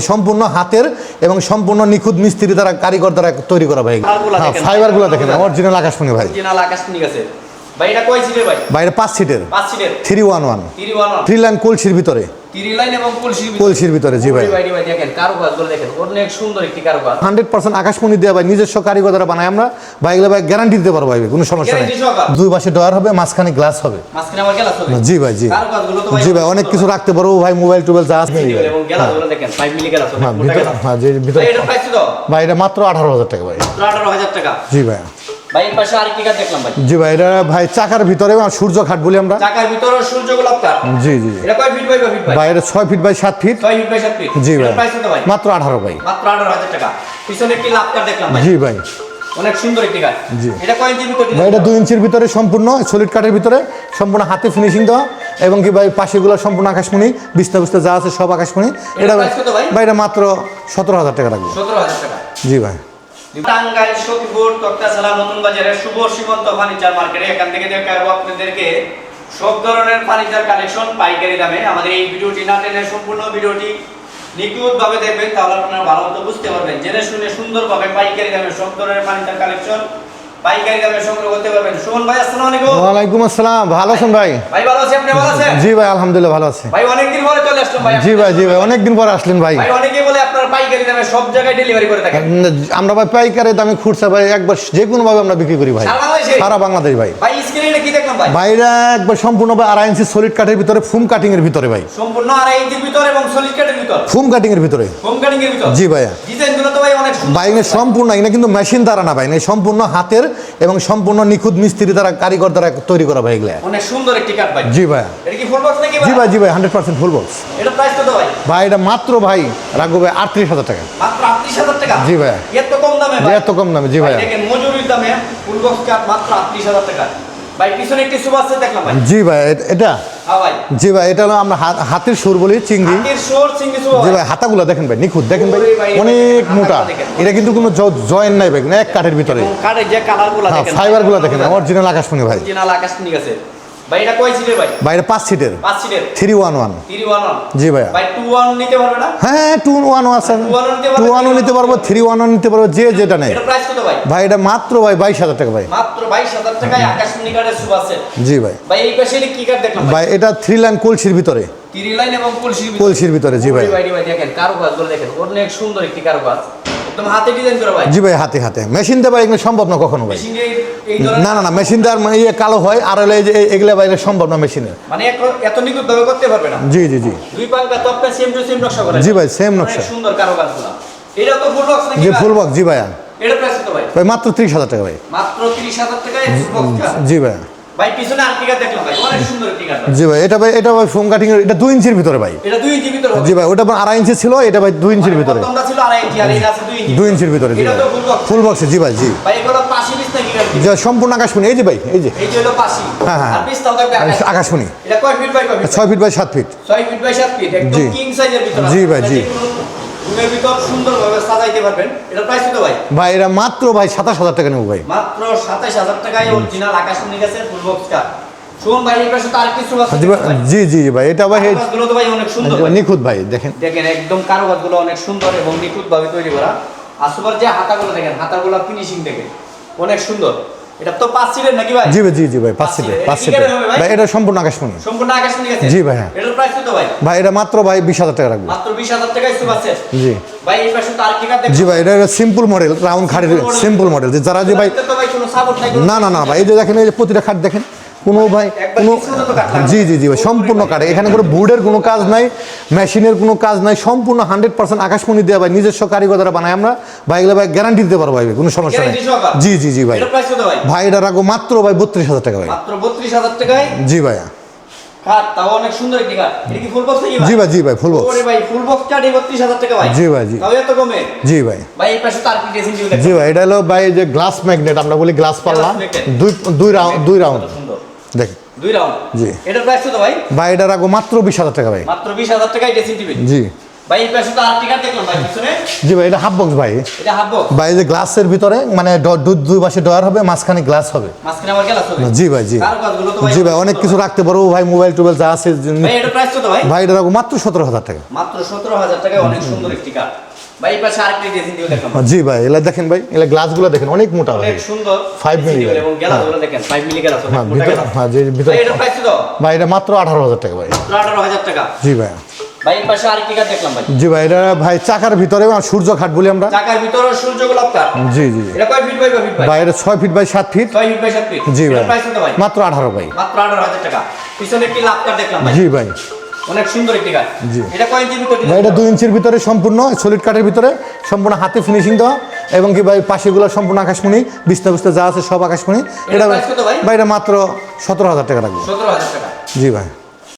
সম্পূর্ণ হাতের এবং সম্পূর্ণ নিখুঁত মিস্ত্রি দ্বারা কারিগর দ্বারা তৈরি করা ভাই হ্যাঁ দেখেন। ফাইবারগুলো দেখেন অরিজিনাল আকাশমণি ভাই। অরিজিনাল আকাশমণি গাছের। ভাই এটা কয় সিটের ভাই? বাইরে পাঁচ সিটের পাঁচ সিটের three one one three one three line কলসির ভিতরে। তিরি লাইন এবং কলসি কলসির ভিতরে জি ভাই। ভাই ভাই দেখেন কারুকাজগুলো দেখেন অনেক সুন্দর একটি কারুকাজ। হান্ড্রেড পার্সেন্ট আকাশমণি দেওয়া ভাই নিজস্ব কারিগর দ্বারা বানাই আমরা। ভাই এগুলো ভাই গ্যারান্টি দিতে পারব ভাই কোনো সমস্যা নেই? দুই পাশে ডয়ার হবে মাঝখানে গ্লাস হবে। মাঝখানে গেলাস হবে। জি ভাই জি। কারুকাজগুলো তো ভাই জি ভাই অনেক কিছু রাখতে পারব ভাই মোবাইল টোবাইল যা আছে। এবং গেলাসগুলো দেখেন 5 মিলি গেলাস হবে। হ্যাঁ মোটা ভিতরে হ্যাঁ ভিতরে। ভাই এটা প্রাইস তো ভাই এটা মাত্র আঠারো হাজার টাকা ভাই। 18000 টাকা। জি ভাই। ভাই এর পাশে আরেকটি কাজ দেখলাম ভাই। জি ভাই এটা ভাই চাকার ভিতরে সূর্য খাট বলি আমরা। চাকার ভিতরে সূর্য গোলাপ কাঠ জি জি জি। এটা কয় ফিট বাই কয় ফিট ভাই? ভাই এটা ছয় ফিট বাই সাত ফিট। 6 feet by 7 feet. জি ভাই। প্রাইস কত ভাই? মাত্র আঠারো ভাই। মাত্র 18000 টাকা। পিছনে একটি লাভ কাঠ দেখলাম ভাই। জি ভাই। অনেক সুন্দর একটি কাঠ জি। এটা কয় ইঞ্চির ভিতর? ভাই এটা দুই ইঞ্চির ভিতরে সম্পূর্ণ সলিড কাঠের ভিতরে। সম্পূর্ণ হাতে ফিনিশিং দেওয়া। এবং কি ভাই পাশেগুলো সম্পূর্ণ আকাশমণি। যা আছে সব আকাশমণি। এটা ভাই? ভাই এটা মাত্র সতেরো হাজার টাকা রাখব 17000 টাকা। জি ভাই। টাঙ্গাইল সখীপুর তক্তাশালা নতুন বাজারের শুভ সীমন্ত ফার্নিচার মার্কেটে এখান থেকে দেখাবো আপনাদেরকে সব ধরনের ফার্নিচার কালেকশন পাইকারি দামে। আমাদের এই ভিডিওটি না টেনে সম্পূর্ণ ভিডিওটি নিখুঁত ভাবে দেখবেন, তাহলে আপনারা ভালো মতো বুঝতে পারবেন। জেনে শুনে সুন্দরভাবে পাইকারি দামে সব ধরনের ফার্নিচার কালেকশন পাইকারি দামে সংগ্রহ করতে পারবেন। সুমন ভাই আসসালামু আলাইকুম। ওয়ালাইকুম আসসালাম। ভালো আছেন ভাই? ভাই ভালো আছি আপনি ভালো আছেন? জি ভাই আলহামদুলিল্লাহ ভালো আছে। ভাই অনেকদিন পরে চলে আসলাম ভাই জি ভাই জি ভাই অনেকদিন পরে আসলেন ভাই। ভাই অনেকেই বলে আপনারা পাইকারি দামে সব জায়গায় ডেলিভারি করে থাকেন। আমরা ভাই পাইকারি দামে খুচরা ভাই একবার যে কোনো ভাবে আমরা বিক্রি করি ভাই। সারা সারা বাংলাদেশ ভাই। ভাই স্ক্রিনে কি দেখলাম ভাই? বাইরে একবার সম্পূর্ণ ভাই আড়াই ইঞ্চি সলিড কাঠের ভিতরে ফুম কাটিং এর ভিতরে ভাই। সম্পূর্ণ আড়াই ইঞ্চির ভিতর এবং সলিড কাটের ভিতর? ফুম কাটিং এর ভিতরে। হোম কাটিং এর ভিতর? জি ভাইয়া। ডিজাইনগুলো তো ভাই অনেক সুন্দর। বাইনে সম্পূর্ণ কিন্তু মেশিন দ্বারা না ভাই না সম্পূর্ণ হাতের এবং সম্পূর্ণ নিখুঁত মিস্ত্রি দ্বারা কারিগর দ্বারা তৈরি করা ভাই এগুলা। অনেক সুন্দর একটি কাট ভাই। জি ভাইয়া। এটা কি ফুল বক্স নাকি জি ভাই জি ভাই হান্ড্রেড পার্সেন্ট ফুল বক্স এটা প্রাইস কত ভাই? ভাই এটা মাত্র ভাই রাখব ভাই আটত্রিশ হাজার টাকা। মাত্র 38000 টাকা? জি ভাইয়া। এত কম দামে ভাই? এত কম দামে জি ভাই দেখেন মজুরির দামে ফুল বক্স কাট মাত্র 38000 টাকা। ভাই পিছনে একটি সুবাস দেখলাম ভাই। জি ভাই এটা? হ্যাঁ জি ভাই এটা হলো আমরা হাতের সুর বলি চিংড়ি। জি ভাই। হাতাগুলো দেখেন ভাই নিখুঁত। দেখেন ভাই অনেক মোটা। এটা কিন্তু কোনো জয়েন নাই ভাই এক কাঠের ভিতরে। কাঠের যে কালারগুলো হ্যাঁ দেখেন। অরিজিনাল আকাশমণি ভাই। অরিজিনাল গেছে ভাই এটা কয় সিটের ভাই? পাঁচ সিটের পাঁচ সিটের three one one three one one জি ভাইয়া। ভাই টু ওয়ান নিতে পারবে না? হ্যাঁ টু ওয়ান আছে। Two one ও নিতে পারবে, টু ওয়ানও three নিতে one পারব যে যেটা নেই। এটা প্রাইস কত ভাই? ভাই এটা মাত্র ভাই বাইশ হাজার টাকা ভাই। মাত্র বাইশ হাজার টাকায় আকাশমণি কাঠের সুবাসে জি ভাই। ভাই এই পাশে এটা কি কাঠ দেখলাম ভাই? ভাই এটা থ্রি লাইন কলসির ভিতরে। তিরি লাইন এবং কলসির ভিতরে। কলসির ভিতরে জি ভাই। ভাই ভাই দেখেন কারুকাজগুলো দেখেন অনেক সুন্দর একটি কারুকাজ। ভাই। জি ভাই হাতে হাতে। মেশিন ভাই এগুলো সম্ভব না কখনো ভাই। মেশিন না না না মেশিন দেওয়ার মানে ইয়ে কালো হয় আর হলে যে এগুলো ভাই সম্ভব না মেশিনের মানে এত নিখুঁত ভাবে করতে পারবে না। জি জি জি। দুই পাঙ্কা তপকা সেম টু সেম নকশা করে জি ভাই, অনেক নকশা। সুন্দর কারুকাজগুলো। এটা তো ফুল বক্স নাকি জি ফুল বক্স জি ভাইয়া। এটা প্রাইস কত ভাই। ভাই মাত্র ত্রিশ হাজার টাকা ভাই। মাত্র 30000 টাকায় ফুল বক্স জি ভাইয়া। ভাই পিছনে আর দেখলাম ভাই অনেক সুন্দর একটি জি ভাই এটা ভাই এটা ভাই ফোম কাটিং এটা দুই ইঞ্চির ভিতরে ভাই। এটা ভিতর জি ভাই ওটা আড়াই ইঞ্চি ছিল এটা ভাই দুই ইঞ্চির ভিতরে। প্রথমটা ছিল আড়াই ইঞ্চি আর এটা আছে দুই ইঞ্চি। দুই ইঞ্চির ভিতরে জি এটা ফুল বক্স জি ভাই জি। ভাই এগুলো পাশি পিস নাকি গাড়ি সম্পূর্ণ আকাশমণি এই যে ভাই এই যে। এই যে হলো পাশি। হ্যাঁ, হ্যাঁ। আর থাকবে আকাশমণি। এটা কয় ফিট বাই কয় ফিট ছয় ফিট বাই সাত ফিট ছয় ফিট বাই সাত ফিট একদম জি। কিং সাইজের ভিতর জি ভাই, জি। রুমের ভিতর সুন্দরভাবে সাজাইতে পারবেন। এটা প্রাইস কত ভাই? ভাই এটা মাত্র ভাই সাতাশ হাজার টাকা নেব ভাই। মাত্র সাতাইশ হাজার টাকায় অরিজিনাল আকাশমণি গাছের ফুল বক্স কাঠ কিছু জি জি ভাই এটা ভাই এই- ভাই অনেক সুন্দর ভাই। নিখুঁত ভাই দেখেন। দেখেন একদম কারুকাজগুলো অনেক সুন্দর এবং নিখুঁত ভাবে তৈরি করা। আর সুপার যে হাতাগুলো দেখেন হাতাগুলো ফিনিশিং দেখেন অনেক সুন্দর। এটা তো পাঁচ সিটের নাকি ভাই? জি ভাই জি জি ভাই পাঁচ পাঁচ সিটের সিটের। পাঁচ এটা সিটের ভাই? এটা সম্পূর্ণ আকাশমণি সম্পূর্ণ আকাশমণি গাছে জি ভাই, হ্যাঁ। এটার প্রাইস কত ভাই? ভাই এটা মাত্র ভাই বিশ হাজার টাকা রাখব। মাত্র বিশ হাজার টাকায় সুপার সেট জি। ভাই এই পাশে তো আর কি কাঠ জি ভাই এটা সিম্পল মডেল রাউন্ড খাটের সিম্পল মডেল যে যারা যে ভাই না না না ভাই এই যে দেখেন এই যে প্রতিটা খাট দেখেন। কোনো ভাই কোনো। জি জি জি ভাই সম্পূর্ণ কাটে এখানে কোনো বোর্ডের কোনো কাজ নাই মেশিনের কোনো কাজ নাই সম্পূর্ণ হান্ড্রেড পার্সেন্ট আকাশমণি দেওয়া ভাই নিজস্ব কারিগর দ্বারা বানাই আমরা। ভাই এগুলো ভাই গ্যারান্টি দিতে পারব ভাই কোনো সমস্যা নেই। জি জি জি ভাই। ভাই? এটা রাখব মাত্র ভাই বত্রিশ হাজার টাকা ভাই। মাত্র বত্রিশ হাজার টাকায়? জি ভাইয়া অনেক সুন্দর একটি এটা কি ফুল বক্স জি ভাই জি ভাই ফুল বক্স ভাই ফুল বক্স কাঠ এই বত্রিশ হাজার টাকা ভাই। জি ভাই, জি। এত কমে? জি ভাই। কি জি ভাই এটা হলো ভাই যে গ্লাস ম্যাগনেট আমরা বলি গ্লাস পাল্লা। দুই দুই রাউন্ড দুই রাউন্ড দেখেন দুই রাউন্ড জি। এটার প্রাইস কত ভাই? ভাই এটা রাখব মাত্র বিশ হাজার টাকা ভাই। মাত্র বিশ হাজার টাকায় ড্রেসিং টেবিল জি। ভাই জি ভাই এটা হাফ বক্স ভাই। এটা হাফ বক্স ভাই যে গ্লাসের ভিতরে মানে দুই পাশে ডয়ার হবে মাঝখানে গ্লাস হবে। মাঝখানে গেলাস হবে? জি ভাই জি। জি ভাই অনেক কিছু রাখতে পারব ভাই মোবাইল টোবাইল যা আছে ভাই এটা প্রাইস কত ভাই? ভাই এটা মাত্র সতেরো হাজার টাকা। মাত্র টাকায় অনেক সুন্দর একটি ভাই পাশে আরেকটি জি ভাই এগুলা দেখেন ভাই এগুলা গ্লাসগুলো দেখেন অনেক মোটা অনেক সুন্দর Five dressing এবং গ্লাসগুলো দেখেন 5 মিলি গ্লাস হ্যাঁ মোটা হ্যাঁ যে ভিতরে ভাই এটা প্রাইস কত ভাই এটা মাত্র আঠারো হাজার টাকা ভাই। টাকা? জি ভাই। ভাই পাশে আরেকটি কাঠ দেখলাম ভাই। জি ভাই এটা ভাই চাকার ভিতরে সূর্য খাট বলি আমরা। চাকার ভিতরে সূর্য গোলাপ কাঠ জি জি। জি। এটা কয় ফিট বাই কয় ফিট ভাই? ভাই এটা ছয় ফিট বাই সাত ফিট ছয় ফিট বাই সাত ফিট জি ভাই। প্রাইস ভাই? মাত্র আঠারো ভাই। মাত্র টাকা। পিছনে একটি লাভ কাঠ দেখলাম ভাই। জি ভাই। অনেক সুন্দর একটি কাঠ জি। এটা কয় ইঞ্চির ভিতরে ভাই এটা দুই ইঞ্চির ভিতরে সম্পূর্ণ সলিড কাঠের ভিতরে সম্পূর্ণ হাতে ফিনিশিং দেওয়া এবং কি ভাই পাশেগুলো সম্পূর্ণ আকাশমণি বিস্তা বিস্তা যা আছে সব আকাশমণি। এটা? ভাই এটা মাত্র সতেরো হাজার টাকা লাগবে। সতেরো হাজার টাকা। জি ভাই।